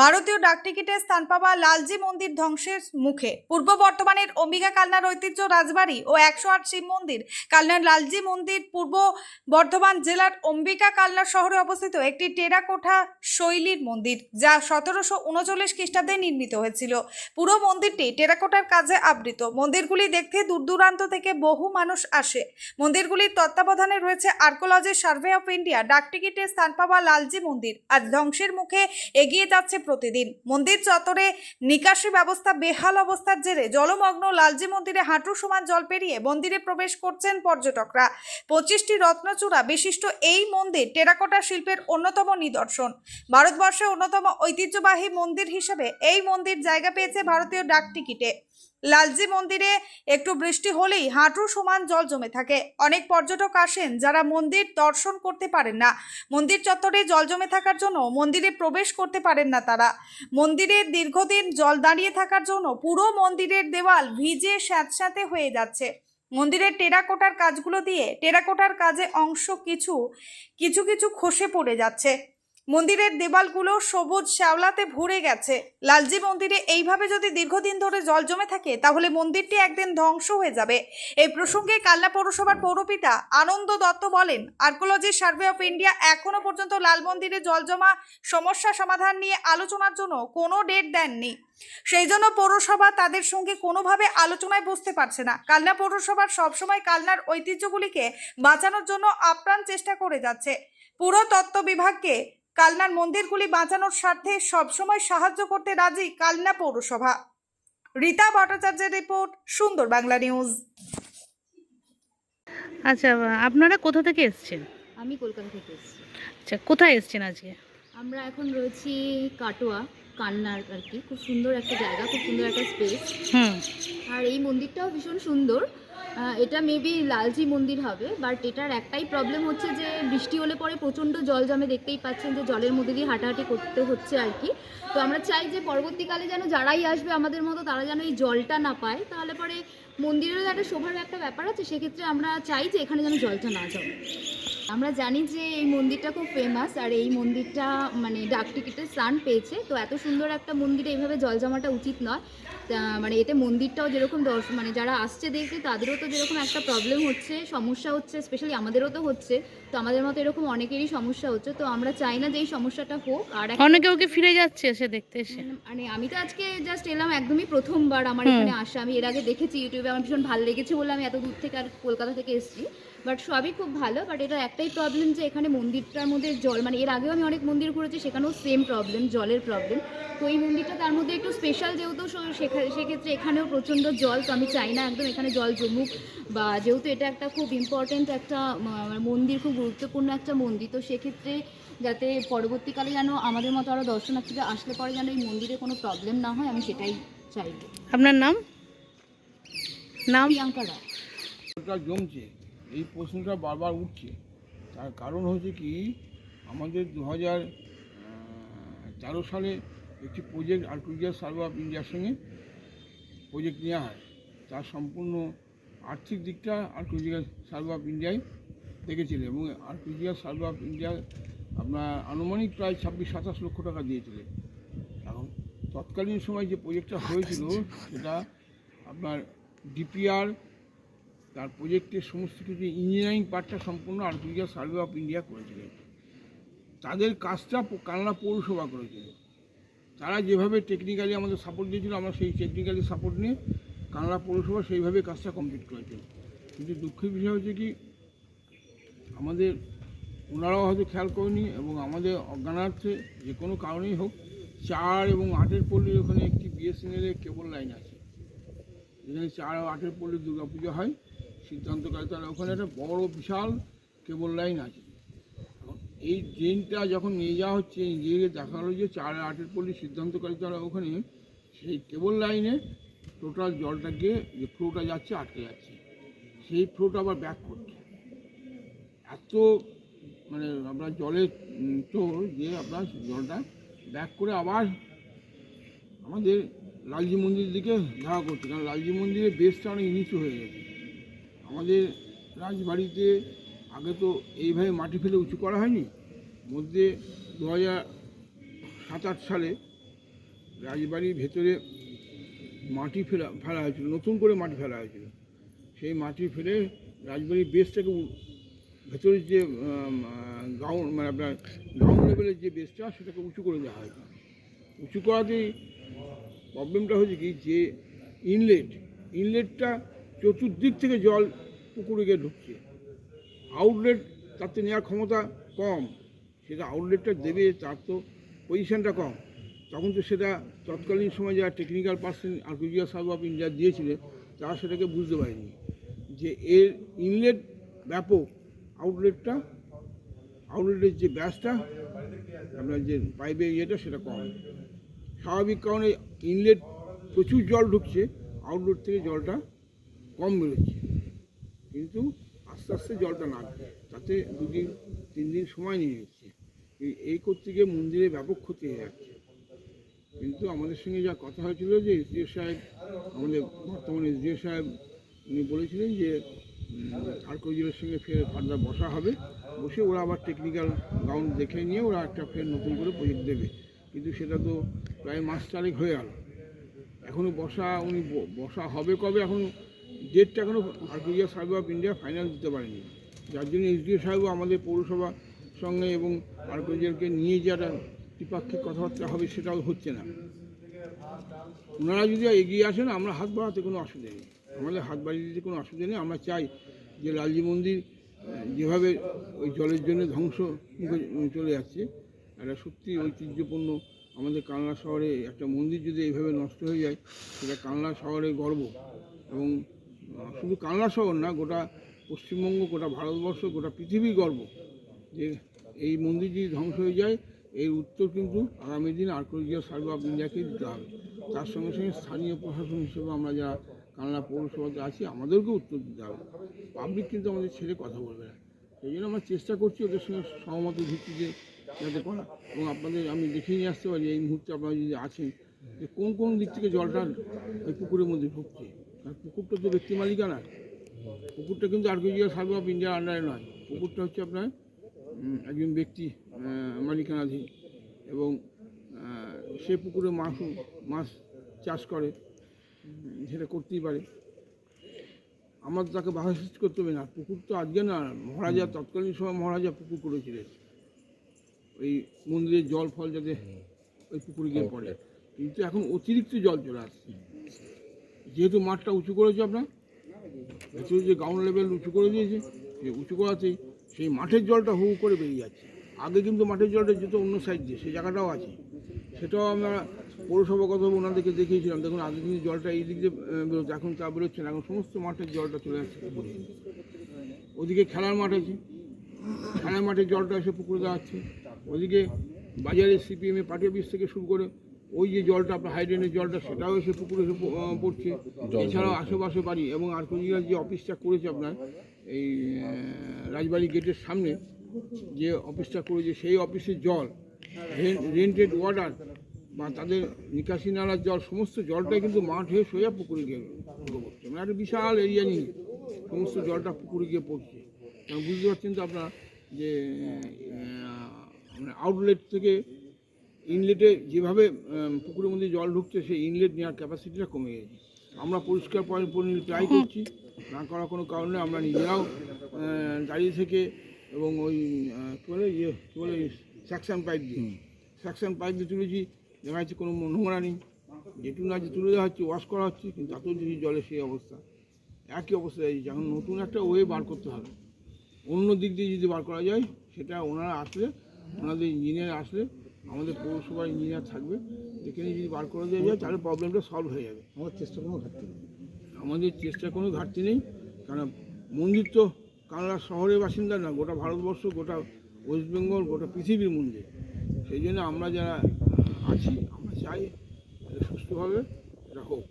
ভারতীয় ডাকটিকিটে স্থান পাওয়া লালজি মন্দির ধ্বংসের মুখে। পূর্ব বর্তমানের অম্বিকা কালনার ঐতিহ্য রাজবাড়ি ও একশো আট শিব মন্দির। কালনার লালজি মন্দির পূর্ব বর্ধমান জেলার অম্বিকা কালনা শহরে অবস্থিত একটি টেরাকোঠা শৈলীর মন্দির, যা সতেরোশো উনচল্লিশ খ্রিস্টাব্দে নির্মিত হয়েছিল। পুরো মন্দিরটি টেরাকোটার কাজে আবৃত। মন্দিরগুলি দেখতে দূর দূরান্ত থেকে বহু মানুষ আসে। মন্দিরগুলির তত্ত্বাবধানে রয়েছে আর্কোলজি সার্ভে অফ ইন্ডিয়া। ডাকটিকিটে স্থান পাওয়া লালজি মন্দির আজ ধ্বংসের মুখে এগিয়ে যাচ্ছে প্রতিদিন। মন্দির চত্বরে নিকাশি ব্যবস্থা, বেহাল অবস্থার জেরে জলমগ্ন লালজি মন্দিরে হাঁটু সমান জল পেরিয়ে মন্দিরে প্রবেশ করছেন পর্যটকরা। পঁচিশটি রত্নচূড়া বিশিষ্ট এই মন্দির টেরাকোটা শিল্পের অন্যতম নিদর্শন। ভারতবর্ষের অন্যতম ঐতিহ্যবাহী মন্দির হিসেবে এই মন্দির জায়গা পেয়েছে ভারতীয় ডাকটিকিটে। লালজি মন্দিরে একটু বৃষ্টি হলেই হাঁটু সমান জল জমে থাকে। অনেক পর্যটক আসেন যারা মন্দির দর্শন করতে পারেন না। মন্দির চত্বরে জল জমে থাকার জন্য মন্দিরে প্রবেশ করতে পারেন না তারা। মন্দিরে দীর্ঘদিন জল দাঁড়িয়ে থাকার জন্য পুরো মন্দিরের দেওয়াল ভিজে স্যাঁতস্যাঁতে হয়ে যাচ্ছে। মন্দিরের টেরাকোটার কাজগুলো দিয়ে টেরাকোটার কাজে অংশ কিছু কিছু কিছু খসে পড়ে যাচ্ছে। মন্দিরের দেওয়ালগুলো সবুজ শ্যাওলাতে ভরে গেছে। লালজি মন্দিরে এইভাবে যদি দীর্ঘদিন ধরে জল জমে থাকে, তাহলে মন্দিরটি একদিন ধ্বংস হয়ে যাবে। এই প্রসঙ্গে কালনা পৌরসভার পৌরপিতা আনন্দ দত্ত বলেন আর্কোলজি সার্ভে অফ ইন্ডিয়া এখনও পর্যন্ত লাল মন্দিরে জল জমা সমস্যা সমাধান নিয়ে আলোচনার জন্য কোনো ডেট দেননি। সেই জন্য পৌরসভা তাদের সঙ্গে কোনোভাবে আলোচনায় বসতে পারছে না। কালনা পৌরসভার সবসময় কালনার ঐতিহ্যগুলিকে বাঁচানোর জন্য আপ্রাণ চেষ্টা করে যাচ্ছে। পুরতত্ত্ব বিভাগকে কালনার মন্দিরগুলি বাঁচানোর স্বার্থে সবসময় সাহায্য করতে রাজি কালনা পৌরসভা। রীতা ভট্টাচার্যের রিপোর্ট সুন্দর বাংলা নিউজ। আচ্ছা আপনারা কোথা থেকে এসছেন? আমি কলকাতা থেকে এসেছি। আচ্ছা কোথায় এসছেন আজকে? আমরা এখন রয়েছি কাটোয়া। কান্নার আর কি। খুব সুন্দর একটা জায়গা খুব সুন্দর একটা স্পেস হুম। আর এই মন্দিরটাও ভীষণ সুন্দর। এটা মেবি লালজি মন্দির হবে বাট এটার একটাই প্রবলেম হচ্ছে যে বৃষ্টি হলে পরে প্রচণ্ড জল জমে দেখতেই পাচ্ছেন যে জলের মধ্যে দিয়ে হাঁটাহাঁটি করতে হচ্ছে আর কি। তো আমরা চাই যে পরবর্তীকালে যেন যারাই আসবে আমাদের মতো তারা যেন এই জলটা না পায়। তাহলে পরে মন্দিরেরও একটা শোভার একটা ব্যাপার আছে সেক্ষেত্রে আমরা চাই যে এখানে যেন জলটা না জমে। আমরা জানি যে এই মন্দিরটা খুব ফেমাস আর এই মন্দিরটা মানে ডাক টিকিটের স্থান পেয়েছে। তো এত সুন্দর একটা মন্দিরে এইভাবে জল জমাটা উচিত নয়। মানে এতে মন্দিরটাও যেরকম দর্শন মানে যারা আসছে দেখতে তাদেরও তো যেরকম একটা প্রবলেম হচ্ছে সমস্যা হচ্ছে স্পেশালি আমাদেরও তো হচ্ছে। তো আমাদের মতো এরকম অনেকেরই সমস্যা হচ্ছে। তো আমরা চাই না যে এই সমস্যাটা হোক আর অনেকে ওকে ফিরে যাচ্ছে এসে দেখতে এসে। মানে আমি তো আজকে জাস্ট এলাম একদমই প্রথমবার আমার এখানে আসা। আমি এর আগে দেখেছি ইউটিউবে আমার ভীষণ ভালো লেগেছে বলে আমি এত দূর থেকে আর কলকাতা থেকে এসেছি। বাট সবই খুব ভালো বাট এটা একটাই প্রবলেম যে এখানে মন্দিরটার মধ্যে জল মানে এর আগেও আমি অনেক মন্দির ঘুরেছি সেখানেও সেম প্রবলেম জলের প্রবলেম তো এই মন্দিরটা তার মধ্যে একটু স্পেশাল যেহেতু সে- সেক্ষেত্রে এখানেও প্রচণ্ড জল তো আমি চাই না একদম এখানে জল জমুক। বা যেহেতু এটা একটা খুব ইম্পর্ট্যান্ট একটা ম- মন্দির খুব গুরুত্বপূর্ণ একটা মন্দির তো সেক্ষেত্রে যাতে পরবর্তীকালে যেন আমাদের মতো আরও দর্শনার্থীরা আসলে পরে যেন এই মন্দিরে কোনো প্রবলেম না হয় আমি সেটাই চাইব। আপনার নাম? নাম? প্রিয়াঙ্কা রায়। জমছে। এই প্রশ্নটা বারবার উঠছে। তার কারণ হচ্ছে কি আমাদের দু হাজার তেরো সালে একটি প্রজেক্ট আর্কিটেকচার সার্ভে অফ ইন্ডিয়ার সঙ্গে প্রজেক্ট নেওয়া হয়। তার সম্পূর্ণ আর্থিক দিকটা আর্কিটেকচার সার্ভে অফ ইন্ডিয়ায় দেখেছিল এবং আর্কিটেকচার সার্ভে অফ ইন্ডিয়া আপনার আনুমানিক প্রায় ছাব্বিশ সাতাশ লক্ষ টাকা দিয়েছিলেন এখন তৎকালীন সময় যে প্রজেক্টটা হয়েছিল সেটা আপনার ডিপিআর তার প্রজেক্টের সমস্ত কিছু ইঞ্জিনিয়ারিং পার্টটা সম্পূর্ণ আর্কিটেকচার সার্ভে অফ ইন্ডিয়া করেছিলেন তাদের কাজটা কালনা পৌরসভা করেছিল তারা যেভাবে টেকনিক্যালি আমাদের সাপোর্ট দিয়েছিল, আমরা সেই টেকনিক্যালি সাপোর্ট নিয়ে কালনা পৌরসভা সেইভাবে কাজটা কমপ্লিট করেছিল কিন্তু দুঃখের বিষয় হচ্ছে কি, আমাদের ওনারাও হয়তো খেয়াল করেনি এবং আমাদের অজ্ঞানার্থে যে কোনো কারণেই হোক, চার এবং আটের পল্লীর ওখানে একটি বিএসএনএলের কেবল লাইন আছে। যেখানে চার ও আটের পল্লী দুর্গাপুজো হয়। সিদ্ধান্তকারী তারা ওখানে একটা বড় বিশাল কেবল লাইন আছে। এই ট্রেনটা যখন নিয়ে যাওয়া হচ্ছে ইঞ্জিনিয়ারে দেখা হলো যে চার আটের পল্লী সিদ্ধান্তকারী তারা ওখানে সেই কেবল লাইনে টোটাল জলটা গিয়ে যে ফ্লোটা যাচ্ছে আটকে যাচ্ছে। সেই ফ্লোটা আবার ব্যাক করছে। এত মানে জলের উম, তো যে আপনার জলটা ব্যাক করে আবার আমাদের লালজি মন্দিরের দিকে ধাওয়া করছে। কারণ লালজি মন্দিরের বেসটা অনেক নিচু হয়ে গেছে। আমাদের রাজবাড়িতে আগে তো এইভাবে মাটি ফেলে উঁচু করা হয়নি, মধ্যে দু হাজার সাত আট সালে রাজবাড়ির ভেতরে মাটি ফেলা ফেলা হয়েছিল, নতুন করে মাটি ফেলা হয়েছিল। সেই মাটি ফেলে রাজবাড়ির বেসটাকে ভেতরের যে গ্রাউন্ড মানে আপনার গ্রাউন্ড লেভেলের যে বেসটা সেটাকে উঁচু করে দেওয়া হয়েছে। উঁচু করাতেই প্রবলেমটা হচ্ছে কি? যে ইনলেট ইনলেটটা চতুর্দিক থেকে জল পুকুরে গিয়ে ঢুকছে। আউটলেট তার তো নেওয়ার ক্ষমতা কম। সেটা আউটলেটটা দেবে, তার তো পজিশনটা কম। তখন তো সেটা তৎকালীন সময় যারা টেকনিক্যাল পার্সন আর্কিজিয়া সার্ভ অফ ইন্ডিয়া দিয়েছিলেন, তারা সেটাকে বুঝতে পারেনি। যে এর ইনলেট ব্যাপক আউটলেটটা আউটলেটের যে ব্যাসটা, আপনার যে পাইপের ইয়েটা, সেটা কম। স্বাভাবিক কারণে ইনলেট প্রচুর জল ঢুকছে আউটলেট থেকে জলটা কম বেরোচ্ছে। কিন্তু আস্তে আস্তে জলটা নামছে তাতে দুদিন তিন দিন সময় নিয়ে নিচ্ছে। এই- করতে গিয়ে মন্দিরে ব্যাপক ক্ষতি হয়ে যাচ্ছে। কিন্তু আমাদের সঙ্গে যা কথা হয়েছিল যে এসডিও সাহেব, আমাদের বর্তমান এসডিও সাহেব, উনি বলেছিলেন যে আর্কোজিলের সঙ্গে ফের ফার্দার বসা হবে। বসে ওরা আবার টেকনিক্যাল গ্রাউন্ড দেখে নিয়ে ওরা একটা ফের নতুন করে প্রজেক্ট দেবে। কিন্তু সেটা তো প্রায় মাস চারেক হয়ে গেল। এখনও বসা, উনি বসা হবে কবে এখন ডেটটা এখনও আর্কিজিয়া সার্ভে অফ ইন্ডিয়া ফাইনাল দিতে পারেনি। যার জন্য এসডিও সাহেবও আমাদের পৌরসভা সঙ্গে এবং আর্কিজিয়ারকে নিয়ে যে একটা দ্বিপাক্ষিক কথাবার্তা হবে সেটাও হচ্ছে না। ওনারা যদি এগিয়ে আসেন, আমরা হাত বাড়াতে কোনো অসুবিধা নেই। আমাদের হাত বাড়িয়ে দিতে কোনো অসুবিধা নেই। আমরা চাই যে লালজি মন্দির যেভাবে ওই জলের জন্য ধ্বংস চলে যাচ্ছে, একটা সত্যি ঐতিহ্যপূর্ণ আমাদের কালনা শহরে একটা মন্দির যদি এইভাবে নষ্ট হয়ে যায়, সেটা কালনা শহরের গর্ব এবং শুধু কালনা শহর না, গোটা পশ্চিমবঙ্গ, গোটা ভারতবর্ষ, গোটা পৃথিবী গর্ব যে এই মন্দির যদি ধ্বংস হয়ে যায়। এর উত্তর কিন্তু আগামী দিন আর্কোলজিয়াল সার্ভে অফ ইন্ডিয়াকে দিতে হবে। তার সঙ্গে সঙ্গে স্থানীয় প্রশাসন হিসেবে আমরা যারা কালনা পৌরসভাতে আছি, আমাদেরকেও উত্তর দিতে হবে। পাবলিক কিন্তু আমাদের ছেড়ে কথা বলবে না। সেই জন্য আমরা চেষ্টা করছি ওদের সঙ্গে সহমতের ভিত্তিতে যাতে করা। এবং আপনাদের আমি দেখিয়ে নিয়ে আসতে পারি, এই মুহূর্তে আপনারা যদি আছেন, যে কোন কোন দিক থেকে জলটা ওই পুকুরের মধ্যে ঢুকছে। পুকুরটা তো ব্যক্তি মালিকানা। পুকুরটা কিন্তু আর্কিজিয়াল সার্ভে অফ ইন্ডিয়ার আন্ডারে নয়। পুকুরটা হচ্ছে আপনার একজন ব্যক্তি মালিকানাধীন এবং সে পুকুরে মাছ মাছ চাষ করে সেটা করতেই পারে। আমার তাকে বাধা সৃষ্টি করতে হবে না। পুকুর তো আজকে না মহারাজা তৎকালীন সময় মহারাজা পুকুর করেছিলেন। ওই মন্দিরের জল ফল যাতে ওই পুকুরে গিয়ে পড়ে। কিন্তু এখন অতিরিক্ত জল চলে আসছে। যেহেতু মাঠটা উঁচু করেছে আপনার, ভেতরে যে গ্রাউন্ড লেভেল উঁচু করে দিয়েছে সেই উঁচু করাতেই সেই মাঠের জলটা হু করে বেরিয়ে যাচ্ছে। আগে কিন্তু মাঠের জলটা যেত অন্য সাইড দিয়ে সেই জায়গাটাও আছে। সেটাও আমরা পৌরসভাগত ওনাদেরকে দেখিয়েছিলাম। দেখুন, আগে কিন্তু জলটা এই দিক দিয়ে বেরোতো এখন তা বেরোচ্ছে না। এখন সমস্ত মাঠের জলটা চলে যাচ্ছে ওদিকে খেলার মাঠ আছে। খেলার মাঠের জলটা এসে পুকুরে দেওয়াচ্ছে ওদিকে বাজারে সিপিএমে পার্টি অফিস থেকে শুরু করে ওই যে জলটা আপনার হাইড্রেনের জলটা সেটাও এসে পুকুরে এসে পড়ছে। এছাড়াও আশেপাশে বাড়ি এবং আর্কোজিয়ার যে অফিসটা করেছে আপনার এই রাজবাড়ি গেটের সামনে যে অফিসটা করেছে সেই অফিসের জল রেন্টেড ওয়াটার বা তাদের নিকাশি নালার জল সমস্ত জলটাই কিন্তু মাঠ হয়ে সোজা পুকুরে গিয়ে পড়ছে। মানে একটা বিশাল এরিয়া নিয়ে সমস্ত জলটা পুকুরে গিয়ে পড়ছে। বুঝতে পারছেন তো আপনারা যে আউটলেট থেকে ইনলেটে যেভাবে পুকুরের মধ্যে জল ঢুকছে সেই ইনলেট নেওয়ার ক্যাপাসিটিটা কমে গেছে। আমরা পরিষ্কার পরিণতি ট্রাই করছি না করার কোনো কারণে আমরা নিজেরাও দাঁড়িয়ে থেকে এবং ওই কী বলে ইয়ে কী বলে সাকশন পাইপ দিয়ে। সাকশন পাইপ দিয়ে তুলেছি দেখা যাচ্ছে কোনো নোংরা নেই। যেটুকু না যে তুলে দেওয়া হচ্ছে ওয়াশ করা হচ্ছে কিন্তু তাতেও যদি জলে সেই অবস্থা। একই অবস্থা যাচ্ছে। এখন নতুন একটা ওয়ে বার করতে হবে। অন্য দিক দিয়ে যদি বার করা যায় সেটা ওনারা আসলে ওনাদের ইঞ্জিনিয়ার আসলে আমাদের পৌরসভার ইঞ্জিনিয়ার থাকবে এখানে যদি বার করে দেওয়া যায় তাহলে প্রবলেমটা সলভ হয়ে যাবে। আমার চেষ্টা কোনো ঘাটতি নেই। আমাদের চেষ্টা কোনো ঘাটতি নেই কারণ মন্দির তো কানাডা শহরের বাসিন্দা না গোটা ভারতবর্ষ গোটা ওয়েস্ট বেঙ্গল গোটা পৃথিবীর মন্দির। সেই জন্য আমরা যারা আছি আমরা চাই সুস্থভাবে এটা হোক।